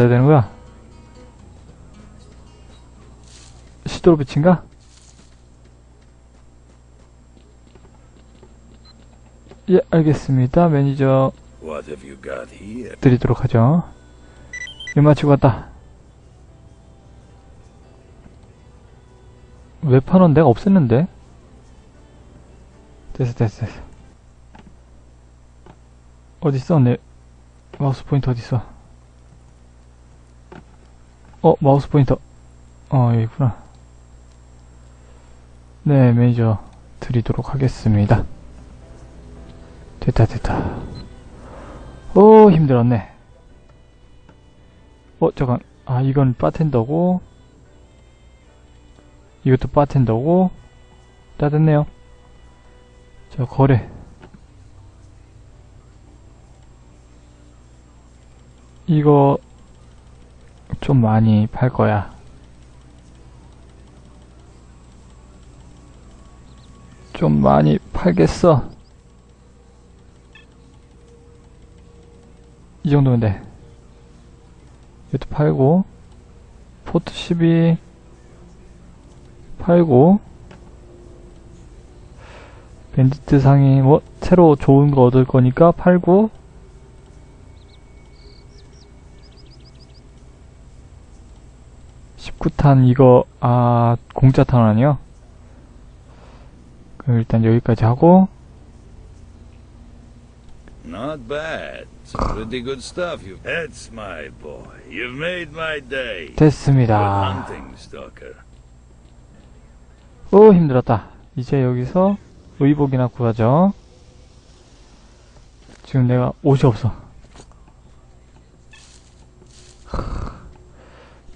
해야 되는 거야? 시도로 비친가? 예, 알겠습니다. 매니저? 드리도록 하죠. 일 마치고 왔다. 웹판원 내가 없앴는데? 됐어, 됐어, 됐어. 어딨어, 내 마우스 포인터 어딨어? 어, 마우스 포인터. 어, 여기 있구나. 네, 매니저 드리도록 하겠습니다. 됐다, 됐다. 오 힘들었네 어 잠깐 아 이건 바텐더고 이것도 바텐더고 다 됐네요 자 거래 이거 좀 많이 팔 거야 좀 많이 팔겠어 이 정도면 돼. 이것도 팔고, 포트 12 팔고, 밴디트 상이 뭐, 새로 좋은 거 얻을 거니까 팔고, 십구 탄 이거, 아, 공짜 탄 아니요? 그럼 일단 여기까지 하고, Not bad. Some pretty good stuff you. That's my boy. You've made my day. Good 됐습니다. hunting, Stalker. 오 힘들었다 이제 여기서 의복이나 구하죠 지금 내가 옷이 없어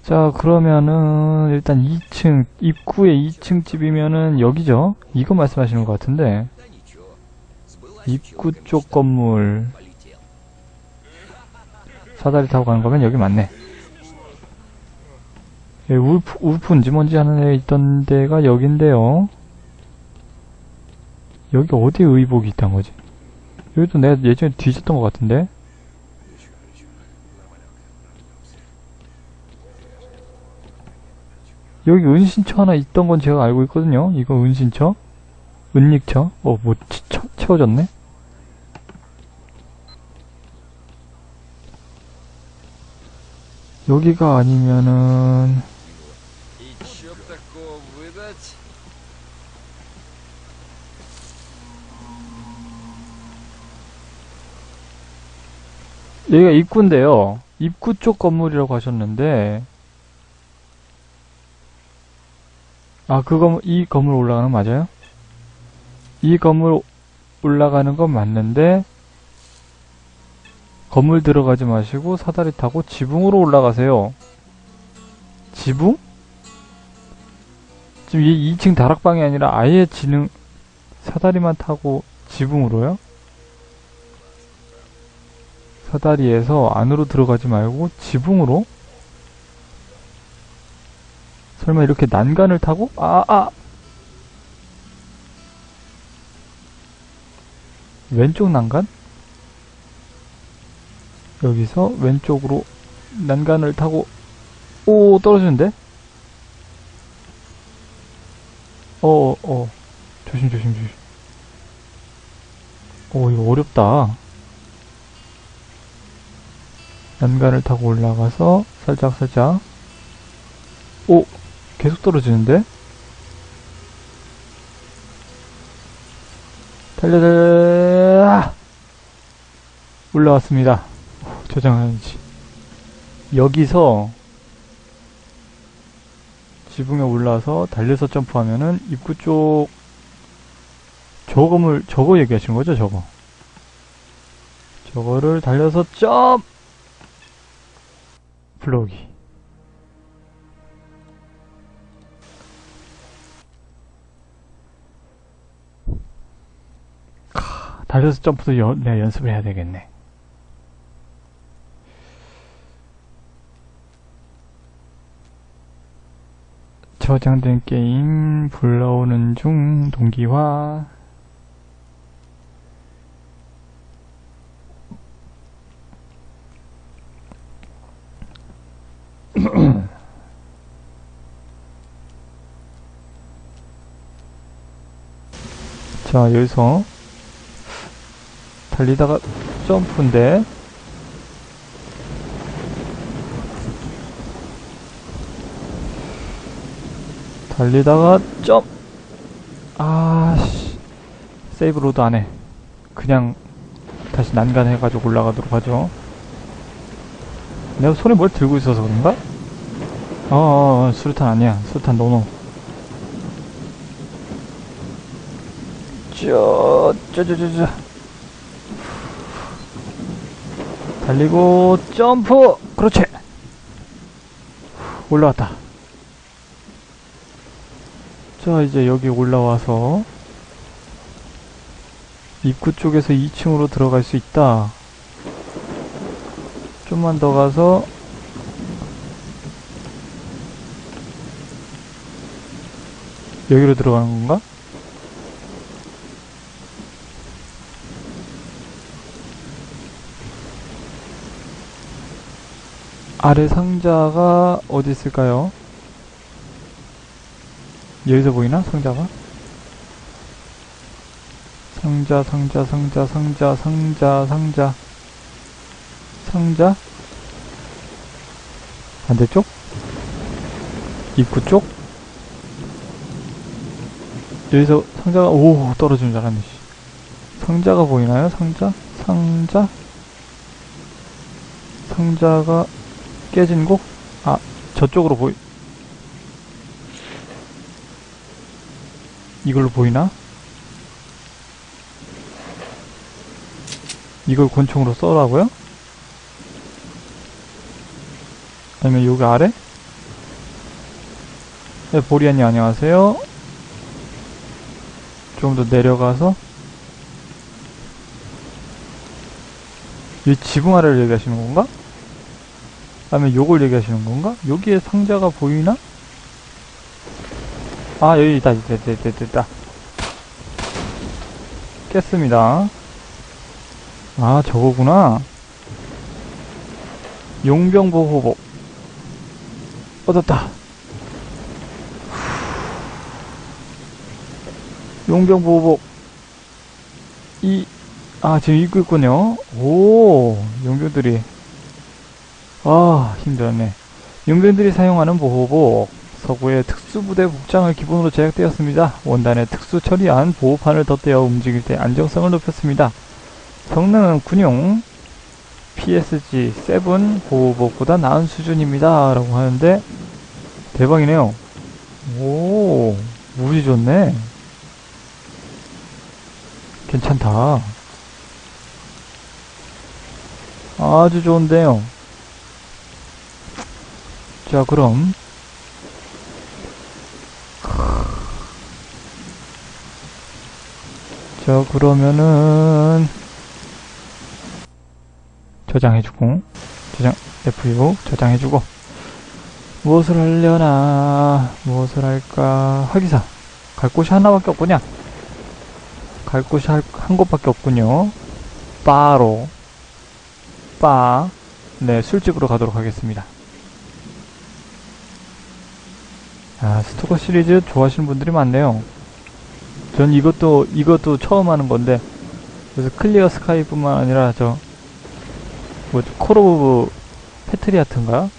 자 그러면은 일단 2층 입구에 2층 집이면은 여기죠 이거 말씀하시는 것 같은데 입구 쪽 건물 사다리 타고 가는 거면 여기 맞네 예, 울프, 울프인지 뭔지 하는 애 있던 데가 여긴데요. 여기 어디에 의복이 있단 거지? 여기도 내가 예전에 뒤졌던 것 같은데? 여기 은신처 하나 있던 건 제가 알고 있거든요. 이거 은신처? 은닉처? 어, 뭐, 채, 채워졌네? 여기가 아니면은 여기가 입구인데요 입구 쪽 건물이라고 하셨는데 아, 그 건물, 이 건물 올라가는 거 맞아요? 이 건물 올라가는 건 맞는데, 건물 들어가지 마시고 사다리 타고 지붕으로 올라가세요. 지붕? 지금 이 2층 다락방이 아니라 아예 지능, 사다리만 타고 지붕으로요? 사다리에서 안으로 들어가지 말고 지붕으로? 설마 이렇게 난간을 타고? 아, 아! 왼쪽 난간? 여기서 왼쪽으로 난간을 타고, 오, 떨어지는데? 어, 어, 조심, 조심, 조심. 오, 이거 어렵다. 난간을 타고 올라가서 살짝 살짝 오 계속 떨어지는데? 달려 달려 아! 올라왔습니다. 오, 저장하는지 여기서 지붕에 올라서 달려서 점프하면은 입구 쪽 저거물 저거 얘기하시는 거죠 저거? 저거를 달려서 점! 블로기 달려서 점프도 여, 내가 연습을 해야 되겠네. 저장된 게임 불러오는 중 동기화 자 여기서 달리다가 점프인데. 달리다가 점. 아씨. 세이브 로드 안해. 그냥 다시 난간해가지고 올라가도록 하죠. 내가 손에 뭘 들고 있어서 그런가? 어, 어, 어 수류탄 아니야. 수류탄 노노 쩌, 쩌쩌쩌 달리고, 점프! 그렇지! 올라왔다. 자, 이제 여기 올라와서, 입구 쪽에서 2층으로 들어갈 수 있다. 좀만 더 가서, 여기로 들어가는 건가? 아래 상자가 어디 있을까요? 여기서 보이나? 상자가? 상자, 상자, 상자, 상자, 상자, 상자. 상자? 반대쪽? 입구 쪽? 여기서 상자가, 오, 떨어지는 줄 알았네, 씨. 상자가 보이나요? 상자? 상자? 상자가 깨진 곳? 아, 저쪽으로 보이, 이걸로 보이나? 이걸 권총으로 쏘라고요? 아니면 여기 아래? 네, 보리안님 안녕하세요. 좀 더 내려가서 이 지붕 아래를 얘기하시는 건가? 아니면 요걸 얘기하시는 건가? 여기에 상자가 보이나? 아 여기 있다 있다, 있다, 있다. 깼습니다 아 저거구나 용병보호복 얻었다 용병보호복 이, 아, 지금 입고 있군요. 오, 용병들이. 아, 힘들었네. 용병들이 사용하는 보호복. 서구의 특수부대 복장을 기본으로 제작되었습니다. 원단에 특수 처리한 보호판을 덧대어 움직일 때 안정성을 높였습니다. 성능은 군용 PSG7 보호복보다 나은 수준입니다. 라고 하는데 대박이네요. 오, 무지 좋네. 괜찮다. 아주 좋은데요. 자, 그럼. 자, 그러면은 저장해주고 저장 F6 저장해주고. 무엇을 하려나 무엇을 할까? 화기사. 갈 곳이 하나밖에 없구냐? 갈 곳이 할- 한 곳밖에 없군요. 바로 바 네, 술집으로 가도록 하겠습니다 아, 스토커 시리즈 좋아하시는 분들이 많네요. 전 이것도 이것도 처음 하는 건데 그래서 클리어 스카이뿐만 아니라 저 뭐지 콜 오브 패트리아트인가?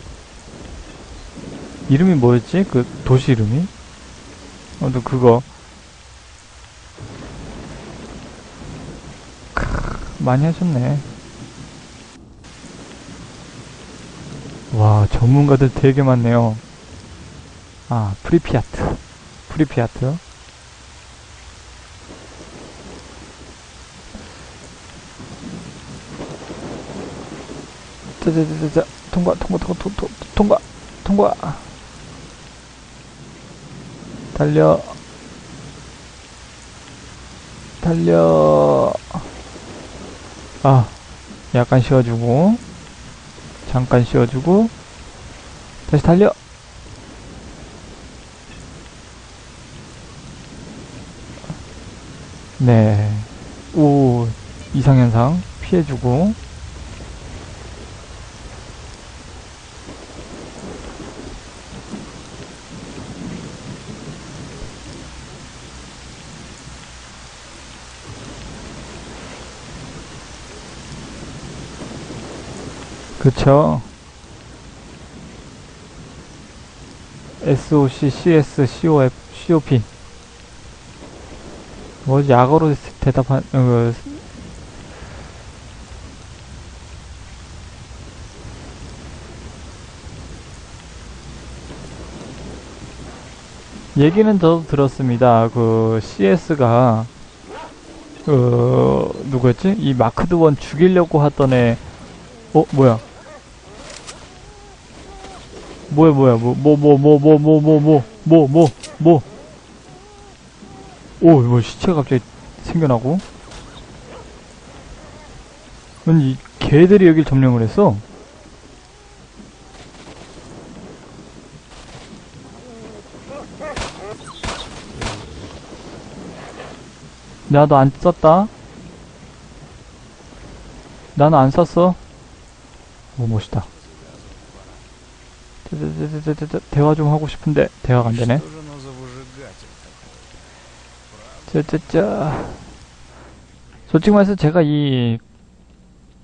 이름이 뭐였지? 그 도시 이름이? 아무튼 그거. 크, 많이 하셨네. 와 전문가들 되게 많네요 아 프리피아트. 프리피아트. 자자자자 통과 통과 통과 통, 통, 통과 통과. 달려. 달려. 아 약간 쉬어주고 잠깐 쉬어주고 다시 달려 네. 오, 이상현상 피해주고. 그쵸 SOC, CS, COF, COP 뭐지, 약어로 대답한, 어, 그, 얘기는 저도 들었습니다. 그, CS가, 그, 누구였지? 이 마크드 원 죽이려고 하던 애, 어, 뭐야? 뭐야, 뭐야, 뭐, 뭐, 뭐, 뭐, 뭐, 뭐, 뭐, 뭐, 뭐, 뭐, 뭐. 오, 뭐, 시체가 갑자기 생겨나고. 이 개들이 여길 점령을 했어. 나도 안 썼다. 나는 안 썼어. 오, 멋있다. 대화 좀 하고 싶은데, 대화가 안 되네. 짜짜짜. 솔직히 말해서 제가 이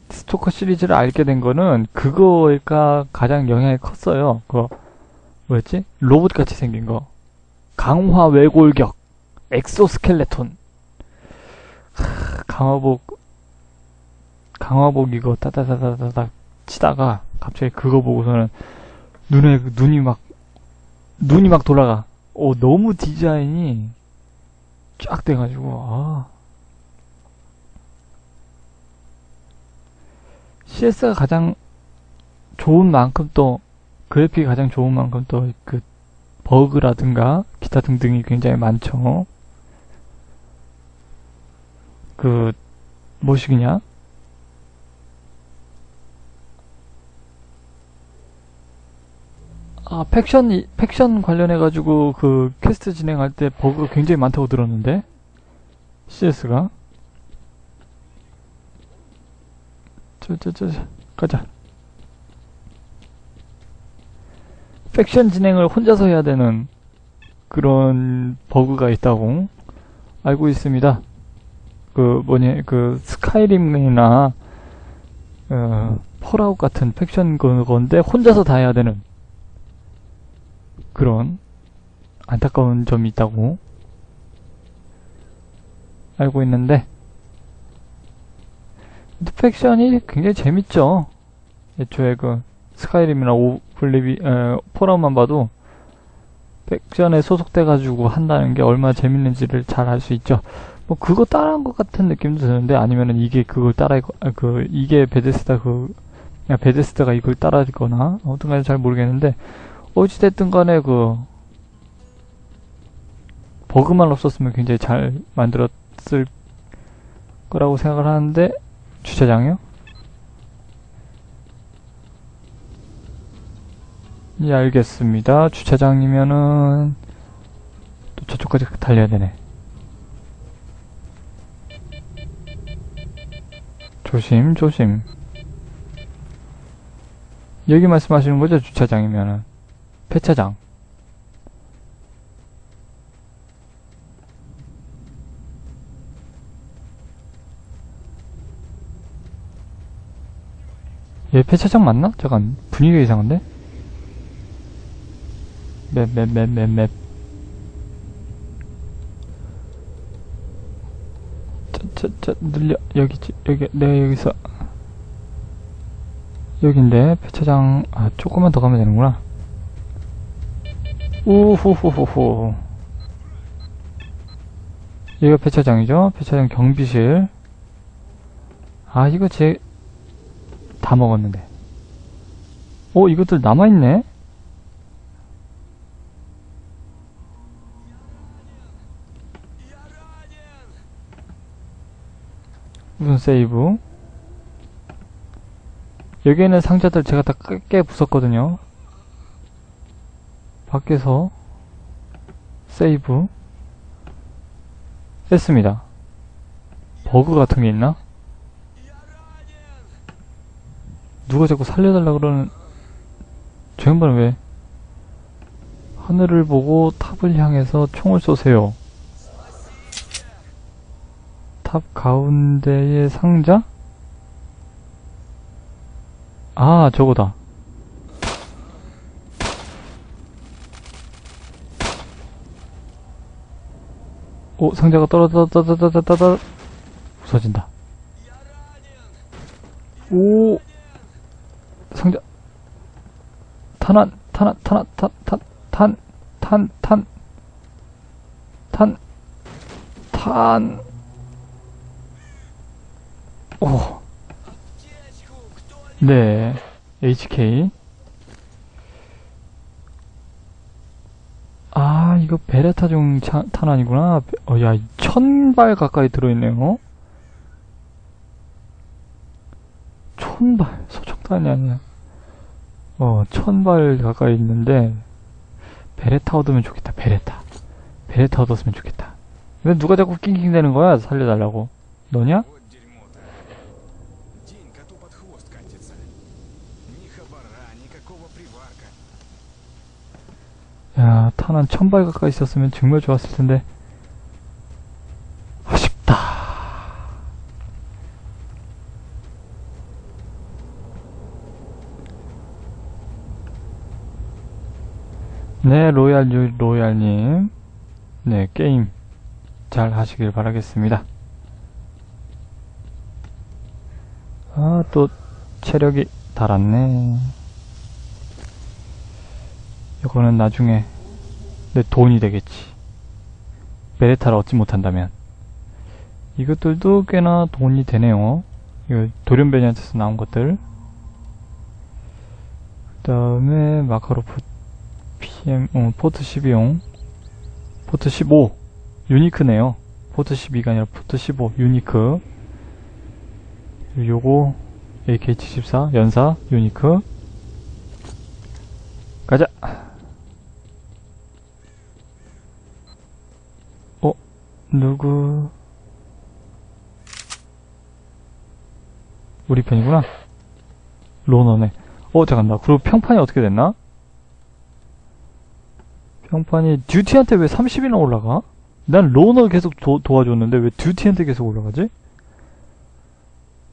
스토커 시리즈를 알게 된 거는 그거일까 가장 영향이 컸어요. 그거 뭐였지? 로봇 같이 생긴 거. 강화 외골격. 엑소스켈레톤. 하, 강화복 강화복 이거 따다다다다닥 치다가 갑자기 그거 보고서는 눈에 그 눈이 막 눈이 막 돌아가. 오 너무 디자인이 쫙 돼가지고 아 CS가 가장 좋은 만큼 또 그래픽이 가장 좋은 만큼 또 그 버그라든가 기타 등등이 굉장히 많죠. 그 뭐시기냐? 아 팩션 이- 팩션 관련해 가지고 그 퀘스트 진행할 때 버그가 굉장히 많다고 들었는데? CS가? 저저 저 가자. 팩션 진행을 혼자서 해야 되는 그런 버그가 있다고 알고 있습니다. 그 뭐냐 그 스카이림이나 어, 펄아웃 같은 팩션 그- 건데 혼자서 다 해야 되는 그런 안타까운 점이 있다고 알고 있는데 팩션이 굉장히 재밌죠. 애초에 그 스카이림이나 오블리비 어, 폴아웃만 봐도 팩션에 소속돼 가지고 한다는 게 얼마나 재밌는지를 잘 알 수 있죠. 뭐 그거 따라한 것 같은 느낌도 드는데 아니면은 이게 그걸 따라 아, 그 이게 베데스다 그 베데스다가 이걸 따라하거나 어떤가는 잘 모르겠는데 어찌됐든 간에 그 버그만 없었으면 굉장히 잘 만들었을 거라고 생각을 하는데 주차장이요? 예 알겠습니다. 주차장이면은 또 저쪽까지 달려야 되네. 조심 조심. 여기 말씀하시는 거죠 주차장이면은 폐차장. 얘 폐차장 맞나? 잠깐 분위기가 이상한데? 맵 맵 맵 맵맵 저저저 늘려 여기 지- 여기 내가 여기서 여긴데 폐차장 아 조금만 더 가면 되는구나 우후후후후. 여기가 폐차장이죠? 폐차장 경비실. 아 이거 제 다 먹었는데. 어 이것들 남아있네? 무슨 세이브? 여기에는 상자들 제가 다 깨 부쉈거든요 밖에서 세이브 했습니다. 버그 같은 게 있나? 누가 자꾸 살려달라 그러는 저 양반은 왜 하늘을 보고 탑을 향해서 총을 쏘세요. 탑 가운데의 상자? 아, 저거다. 오, 상자가 떨어졌다다다다다다 부서진다. 오, 상자. 탄환, 탄환, 탄환, 탄, 탄, 탄, 탄, 탄, 탄, 탄. 오. 네. HK. 아, 이거 베레타종 차- 탄환이구나. 어, 야, 천발 가까이 들어있네요. 천발, 소총탄이 아니야. 어, 천발 가까이 있는데, 베레타 얻으면 좋겠다, 베레타. 베레타 얻었으면 좋겠다. 근데 누가 자꾸 낑낑 대는 거야? 살려달라고. 너냐? 한 천발 가까이 있었으면 정말 좋았을 텐데. 아쉽다. 네, 로얄 유 로얄님. 네, 게임 잘 하시길 바라겠습니다. 아, 또 체력이 달았네. 이거는 나중에 내 돈이 되겠지. 베레타를 얻지 못한다면. 이것들도 꽤나 돈이 되네요. 이거 돌연변이한테서 나온 것들. 그 다음에 마카로프 PM, 어, 포트 12용. 포트 15. 유니크네요. 포트 12가 아니라 포트 15. 유니크. 요거 AK74 연사 유니크. 가자. 어? 누구? 우리 편이구나. 로너네. 어, 잠깐만. 그리고 평판이 어떻게 됐나? 평판이 듀티한테 왜 30이나 올라가? 난 로너 계속 도, 도와줬는데 왜 듀티한테 계속 올라가지?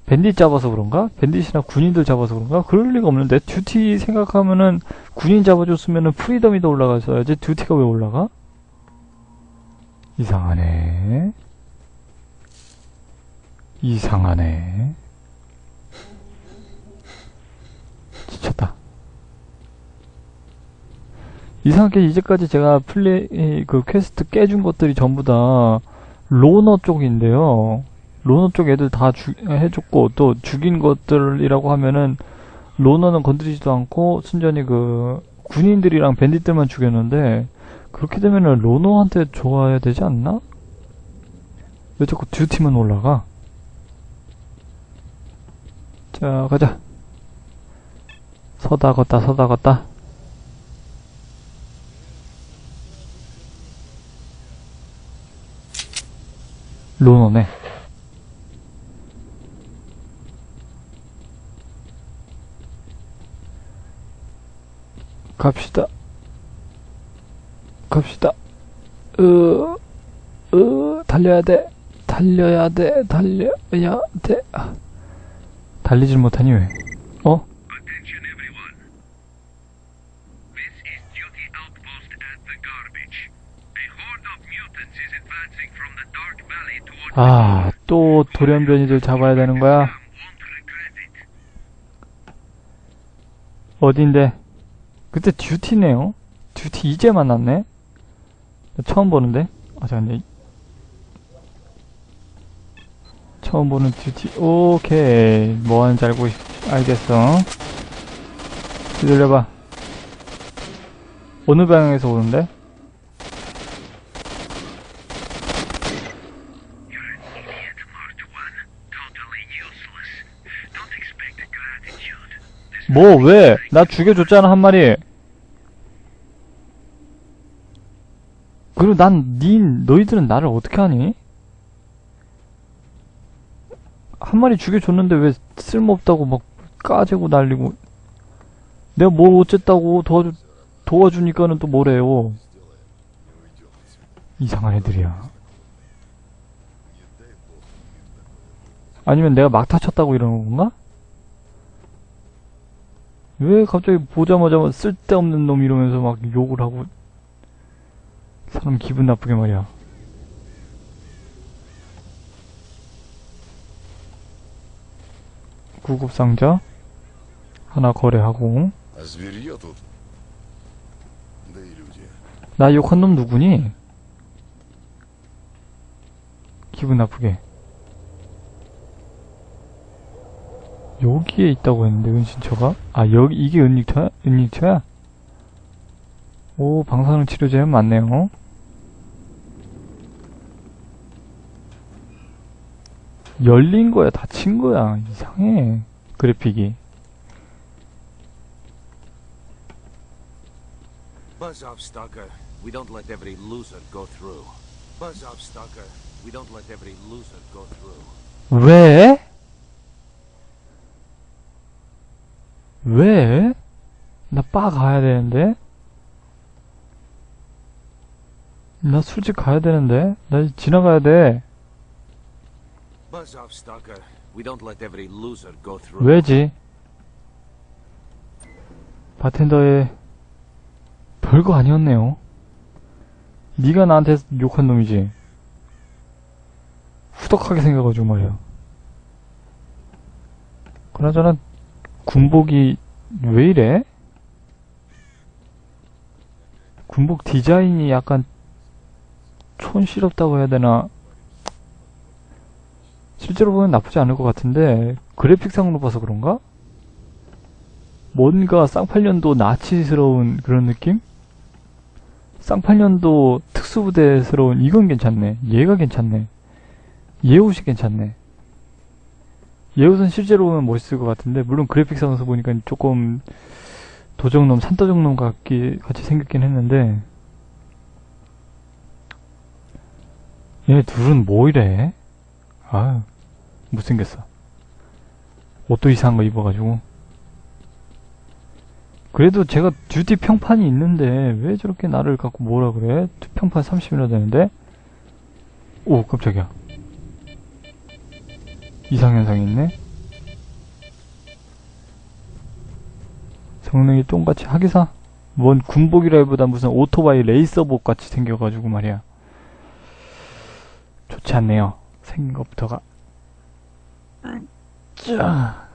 밴딧 잡아서 그런가? 밴딧이나 군인들 잡아서 그런가? 그럴 리가 없는데 듀티 생각하면은 군인 잡아줬으면은 프리덤이 더 올라가서야지 듀티가 왜 올라가? 이상하네. 이상하네. 지쳤다. 이상하게 이제까지 제가 플레이, 그 퀘스트 깨준 것들이 전부 다 로너 쪽인데요. 로너 쪽 애들 다 주, 해줬고, 또 죽인 것들이라고 하면은 로너는 건드리지도 않고 순전히 그 군인들이랑 밴딧들만 죽였는데 그렇게 되면은 로너한테 좋아야 되지 않나? 왜 자꾸 듀티만 올라가? 자, 가자. 서다 걷다 서다 걷다. 로너네. 갑시다. 갑시다. 으, 으, 달려야 돼. 달려야 돼. 달려야 돼. 아, 달리질 못하니 왜? 어? 아, 또 돌연변이들 잡아야 되는 거야? 어딘데? 그때 듀티네요? 듀티 이제 만났네? 나 처음 보는데? 아, 잠깐만. 처음 보는 듀티. 오케이. 뭐 하는지 알고, 있- 알겠어. 기다려봐. 어느 방향에서 오는데? 뭐, 왜? 나 죽여줬잖아, 한 마리. 그리고 난, 닌, 너희들은 나를 어떻게 하니? 한 마리 죽여줬는데 왜 쓸모없다고 막 까재고 날리고. 내가 뭘 어쨌다고 도와주, 도와주니까는 또 뭐래요. 이상한 애들이야. 아니면 내가 막 다쳤다고 이러는 건가? 왜 갑자기 보자마자 쓸데없는 놈 이러면서 막 욕을 하고 사람 기분 나쁘게 말이야. 구급상자 하나 거래하고 나 욕한 놈 누구니? 기분 나쁘게 여기에 있다고 했는데 은신처가? 아 여기 이게 은닉처야? 은닉처야? 오, 방사능 치료제는 많네요. 열린 거야, 닫힌 거야. 이상해. 그래픽이. Buzz off, Stalker. We don't let every loser go through. Buzz off, Stalker. We don't let every loser go through. 왜? 왜? 나바 가야 되는데? 나 술집 가야 되는데? 나 지나가야 돼. 왜지? 바텐더의 별거 아니었네요. 네가 나한테 욕한 놈이지. 후덕하게 생겨가지고 말이야. 그나저나 군복이 왜 이래? 군복 디자인이 약간 촌스럽다고 해야 되나? 실제로 보면 나쁘지 않을 것 같은데 그래픽상으로 봐서 그런가? 뭔가 쌍팔년도 나치스러운 그런 느낌? 쌍팔년도 특수부대스러운 이건 괜찮네. 얘가 괜찮네. 얘 옷이 괜찮네. 얘 옷은 실제로 보면 멋있을 것 같은데 물론 그래픽상에서 보니까 조금 도적놈, 산도적놈 같기 같이 생겼긴 했는데 얘네 둘은 뭐 이래? 아유 못생겼어. 옷도 이상한 거 입어가지고. 그래도 제가 듀티 평판이 있는데 왜 저렇게 나를 갖고 뭐라 그래? 평판 30이나 되는데? 오 깜짝이야. 이상현상이 있네? 성능이 똥같이 하기사? 뭔 군복이라기보다 무슨 오토바이 레이서복 같이 생겨가지고 말이야. 좋지 않네요. 생긴 것부터가. 자.